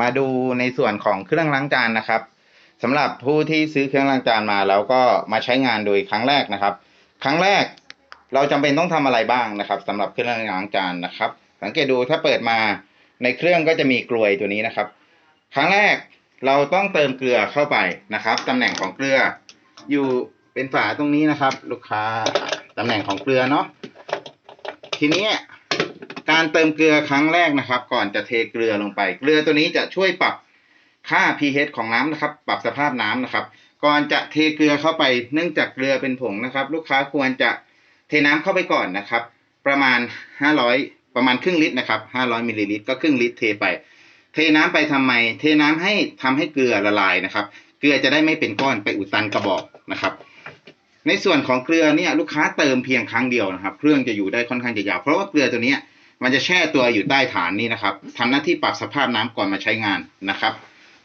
มาดูในส่วนของเครื่องล้างจานนะครับสำหรับผู้ที่ซื้อเครื่องล้างจานมาแล้วก็มาใช้งานโดยครั้งแรกนะครับ ครั้งแรกเราจำเป็นต้องทำอะไรบ้างนะครับสำหรับเครื่องล้างจานนะครับ สังเกตดูถ้าเปิดมาในเครื่องก็จะมีกลวยตัวนี้นะครับ ครั้งแรกเราต้องเติมเกลือเข้าไปนะครับตำแหน่งของเกลือ อยู่เป็นฝาตรงนี้นะครับ ลูกค้าตำแหน่งของเกลือเนาะทีนี้ การเติมเกลือครั้งแรกนะครับ ก่อนจะเทเกลือลงไป เกลือตัวนี้จะช่วยปรับค่า pH ของน้ำนะครับ ปรับสภาพน้ำนะครับ ก่อนจะเทเกลือเข้าไป เนื่องจากเกลือเป็นผงนะครับ ลูกค้าควรจะเทน้ำเข้าไปก่อนนะครับ ประมาณ 500 ประมาณครึ่งลิตรนะครับ 500มิลลิลิตรก็ครึ่งลิตรเทไป เทน้ำไปทำไม เทน้ำให้ทำให้เกลือละลายนะครับ เกลือจะได้ไม่เป็นก้อนไปอุดตันกระบอกนะครับในส่วนของเกลือเนี่ยลูกค้าเติมเพียงครั้งเดียวนะครับ เครื่องจะอยู่ได้ค่อนข้างจะยาว เพราะว่าเกลือตัวเนี้ย มันจะแช่ตัวอยู่ใต้ฐานนี้นะครับทำหน้าที่ปรับสภาพน้ำก่อนมาใช้งานนะครับ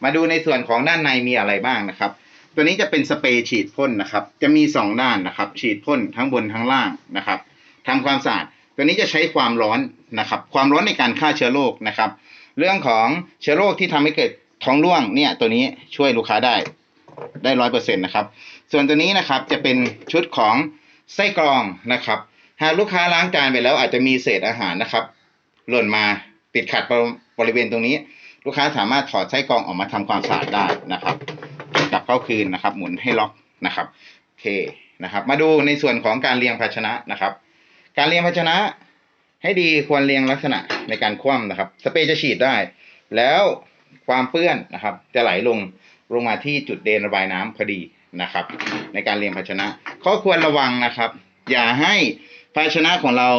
มาดูในส่วนของด้านในมีอะไรบ้างนะครับ ตัวนี้จะเป็นสเปรย์ฉีดพ่นนะครับ จะมีสองด้านนะครับ ฉีดพ่นทั้งบนทั้งล่างนะครับทำความสะอาดตัวนี้จะใช้ความร้อนนะครับ ความร้อนในการฆ่าเชื้อโรคนะครับ เรื่องของเชื้อโรคที่ทำให้เกิดท้องร่วงเนี่ยตัวนี้ช่วยลูกค้าได้ได้ร้อยเปอร์เซ็นต์นะครับ ส่วนตัวนี้นะครับจะเป็นชุดของไส้กรองนะครับ หากลูกค้าล้างจานไปแล้วอาจจะมีเศษอาหารนะครับ หล่นมาติดขัดบริเวณตรงนี้ ลูกค้าสามารถถอดไส้กรองออกมาทำความสะอาดได้นะครับกลับเข้าคืนนะครับ หมุนให้ล็อกนะครับโอเคนะครับ มาดูในส่วนของการเรียงภาชนะนะครับ การเรียงภาชนะให้ดีควรเรียงลักษณะในการคว่ำนะครับ สเปรย์จะฉีดได้ แล้วความเปื้อนนะครับ จะไหลลงลงมาที่จุดเดนระบายน้ำพอดีนะครับ ในการเรียงภาชนะ ข้อควรระวังนะครับ อย่าให้ ภาชนะของเรา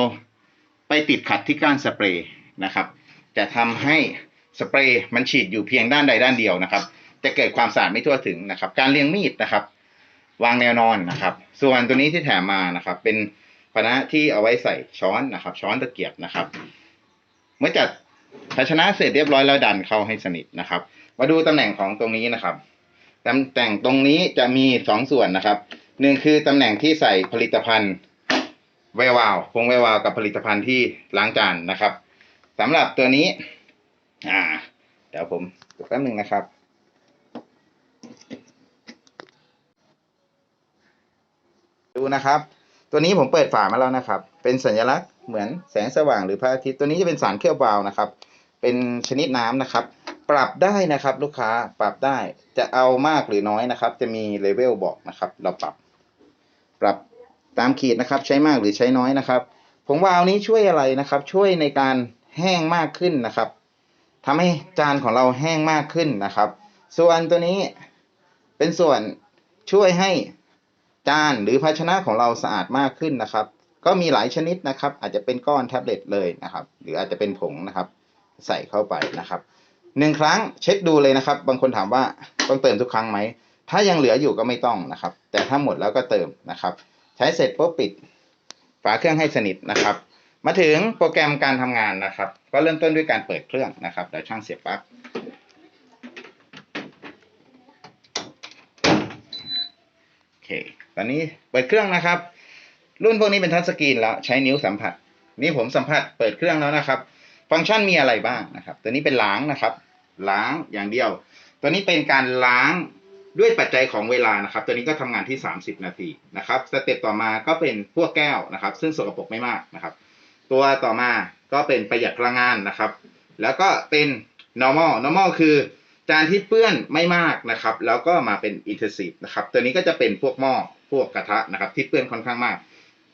ไปติดขัดที่ก้านสเปรย์นะครับ จะทำให้สเปรย์มันฉีดอยู่เพียงด้านใดด้านเดียวนะครับ จะเกิดความสะอาดไม่ทั่วถึงนะครับ การเรียงมีดนะครับ วางแนวนอนนะครับ ส่วนตัวนี้ที่แถมมานะครับ เป็นภาชนะที่เอาไว้ใส่ช้อนนะครับ ช้อนตะเกียบนะครับ เมื่อจัดภาชนะเสร็จเรียบร้อยแล้วดันเข้าให้สนิทนะครับ มาดูตำแหน่งของตรงนี้นะครับตำแหน่งตรงนี้จะมีสองส่วนนะครับหนึ่งคือตำแหน่งที่ใส่ผลิตภัณฑ์ แวววาวพงแวววาวกับผลิตภัณฑ์ที่ล้างจานนะครับสำหรับตัวนี้ อ่า เดี๋ยวผมดูแป๊บหนึ่งนะครับ ดูนะครับ ตัวนี้ผมเปิดฝามาแล้วนะครับ เป็นสัญลักษณ์เหมือนแสงสว่างหรือพระอาทิตย์ตัวนี้จะเป็นสารเคลือบวาวนะครับ เป็นชนิดน้ำนะครับ ปรับได้นะครับ ลูกค้าปรับได้จะเอามากหรือน้อยนะครับ จะมีเลเวลบอกนะครับ เราปรับ ปรับ ตามขีดนะครับ ใช้มากหรือใช้น้อยนะครับผงวาล์วนี้ช่วยอะไรนะครับ ช่วยในการแห้งมากขึ้นนะครับทำให้จานของเราแห้งมากขึ้นนะครับ ส่วนตัวนี้เป็นส่วนช่วยให้จานหรือภาชนะของเราสะอาดมากขึ้นนะครับ ก็มีหลายชนิดนะครับ อาจจะเป็นก้อนแท็บเล็ตเลยนะครับ หรืออาจจะเป็นผงนะครับ ใส่เข้าไปนะครับหนึ่งครั้งเช็คดูเลยนะครับ บางคนถามว่าต้องเติมทุกครั้งไหมถ้ายังเหลืออยู่ก็ไม่ต้องนะครับ แต่ถ้าหมดแล้วก็เติมนะครับ ใช้เสร็จปุ๊บปิด ฝาเครื่องให้สนิทนะครับ มาถึงโปรแกรมการทำงานนะครับ ก็เริ่มต้นด้วยการเปิดเครื่องนะครับเดี๋ยวช่างเสียบปลั๊กโอเคตอนนี้เปิดเครื่องนะครับ รุ่นพวกนี้เป็นทัชสกรีนแล้วใช้นิ้วสัมผัส นี่ผมสัมผัสเปิดเครื่องแล้วนะครับ ฟังก์ชันมีอะไรบ้างนะครับ ตัวนี้เป็นล้างนะครับ ล้างอย่างเดียว ตัวนี้เป็นการล้าง ด้วยปัจจัยของเวลานะครับ ตัวนี้ก็ทำงานที่ 30 นาทีนะครับสเต็ปต่อมาก็เป็นพวกแก้วนะครับ ซึ่งสกปรกไม่มากนะครับ ตัวต่อมาก็เป็นประหยัดพลังงานนะครับ แล้วก็เป็น normal normal คือจานที่เปื้อนไม่มากนะครับ แล้วก็มาเป็น intensive นะครับ ตัวนี้ก็จะเป็นพวกหม้อพวกกระทะนะครับ ที่เปื้อนค่อนข้างมาก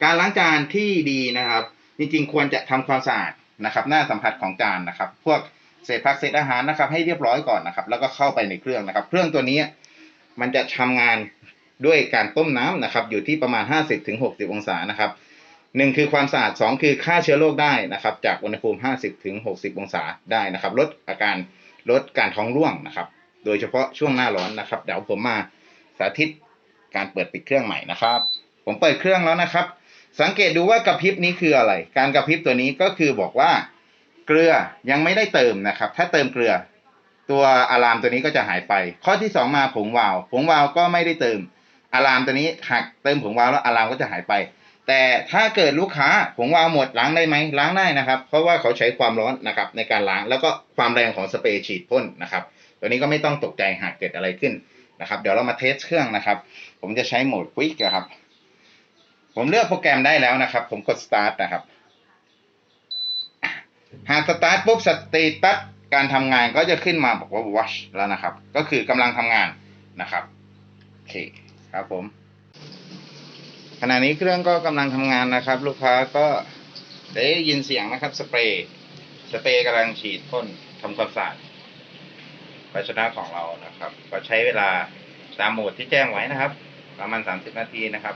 การล้างจานที่ดีนะครับ จริงๆ ควรจะทำความสะอาดนะครับ หน้าสัมผัสของจานนะครับ พวกเศษผักเศษอาหารนะครับ ให้เรียบร้อยก่อนนะครับ แล้วก็เข้าไปในเครื่องนะครับ เครื่องตัวนี้ มันจะทำงานด้วยการต้มน้ำนะครับ อยู่ที่ประมาณ 50-60 องศานะครับหนึ่งคือความสะอาดสองคือฆ่าเชื้อโรคได้นะครับ จากอุณหภูมิ 50-60 องศาได้นะครับ ลดอาการลดการท้องร่วงนะครับ โดยเฉพาะช่วงหน้าร้อนนะครับ เดี๋ยวผมมาสาธิตการเปิดปิดเครื่องใหม่นะครับ ผมเปิดเครื่องแล้วนะครับ สังเกตดูว่ากระพริบนี้คืออะไร การกระพริบตัวนี้ก็คือบอกว่าเกลือยังไม่ได้เติมนะครับ ถ้าเติมเกลือ ตัวอะลามตัวนี้ก็จะหายไป ข้อที่สองมาผงวาว ผงวาวก็ไม่ได้เติมอะลามตัวนี้หากเติมผงวาวแล้วอะลามก็จะหายไป แต่ถ้าเกิดลูกค้าผมว่าเอาหมดล้างได้ไหมล้างได้นะครับ เพราะว่าเขาใช้ความร้อนนะครับในการล้างแล้วก็ความแรงของสเปรย์ฉีดพ่นนะครับ ตัวนี้ก็ไม่ต้องตกใจหากเกิดอะไรขึ้นนะครับ เดี๋ยวเรามาเทสเครื่องนะครับ ผมจะใช้โหมดควิกนะครับ ผมเลือกโปรแกรมได้แล้วนะครับ ผมกด start นะครับ หากสตาร์ทปุ๊บสเตตัส การทำงานก็จะขึ้นมาบอกว่า watch แล้วนะครับ ก็คือกำลังทำงานนะครับโอเคครับผม ขณะนี้เครื่องก็กำลังทำงานนะครับ ลูกค้าก็ได้ยินเสียงนะครับ สเปรย์สเปรย์กำลังฉีดพ่นทำความสะอาดภาชนะของเรานะครับ ก็ใช้เวลาตามโหมดที่แจ้งไว้นะครับ ประมาณ 30 นาทีนะครับ